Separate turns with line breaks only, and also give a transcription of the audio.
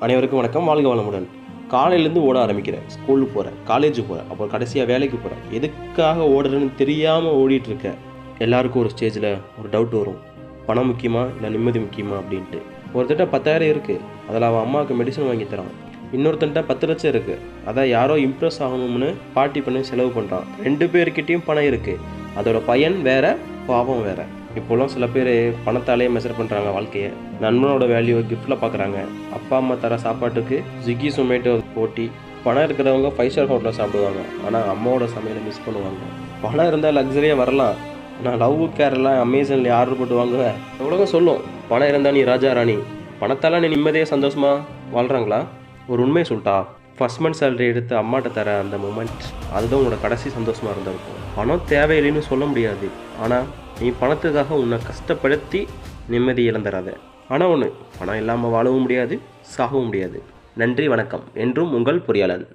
அனைவருக்கும் வணக்கம். வாழ்க வளமுடன். காலையிலேருந்து ஓட ஆரம்பிக்கிறேன். ஸ்கூலுக்கு போகிறேன் காலேஜுக்கு போகிறேன் அப்புறம் கடைசியாக வேலைக்கு போகிறேன் எதுக்காக ஓடுறேன்னு தெரியாமல் ஓடிட்டுருக்க எல்லாருக்கும் ஒரு ஸ்டேஜில் ஒரு டவுட் வரும். பணம் முக்கியமா? இல்லை நிம்மதி முக்கியமா? அப்படின்ட்டு. ஒருத்தட்ட பத்தாயிரம் இருக்குது அதில் அவன் அம்மாவுக்கு மெடிசன் வாங்கி தரான். இன்னொருத்தன்ட்ட பத்து லட்சம் இருக்குது அதான் யாரோ இம்ப்ரெஸ் ஆகணும்னு பார்ட்டி பண்ணி செலவு பண்ணுறான் ரெண்டு பேர்கிட்டையும் பணம் இருக்குது அதோட பயன் வேற பாவம் வேறு. இப்போலாம் சில பேர் பணத்தாலே மெஷர் பண்ணுறாங்க வாழ்க்கையை. நண்பனோட வேல்யூ கிஃப்டில் பார்க்குறாங்க அப்பா அம்மா தர சாப்பாட்டுக்கு ஸ்விக்கி சொமேட்டோ போட்டி பணம் இருக்கிறவங்க ஃபைவ் ஸ்டார் ஹோட்டலில் சாப்பிடுவாங்க. ஆனால் அம்மாவோட சமையலை மிஸ் பண்ணுவாங்க. பணம் இருந்தால் லக்ஸரியாக வரலாம். நான் லவ் கேர்லாம் அமேசானில் ஆர்டர் போட்டு வாங்குவேன் உலகம் சொல்லும். பணம் இருந்தால் நீ ராஜா ராணி. பணத்தால் நீ நிம்மதியாக சந்தோஷமாக வாழ்கிறாங்களா ஒரு உண்மையை சொல்லிட்டா ஃபஸ்ட் மந்த் சேலரி எடுத்து அம்மாட்ட தர அந்த மூமெண்ட் அதுதான் உன்னோட கடைசி சந்தோஷமாக இருந்திருக்கும் பணம் தேவையில்லைன்னு சொல்ல முடியாது. ஆனால் நீ பணத்துக்காக உன்னை கஷ்டப்படுத்தி நிம்மதி இழந்துடாத ஆனால் ஒன்று பணம் இல்லாமல் வாழவும் முடியாது சாகவும் முடியாது. நன்றி வணக்கம். என்றும் உங்கள் பொறியாளன்.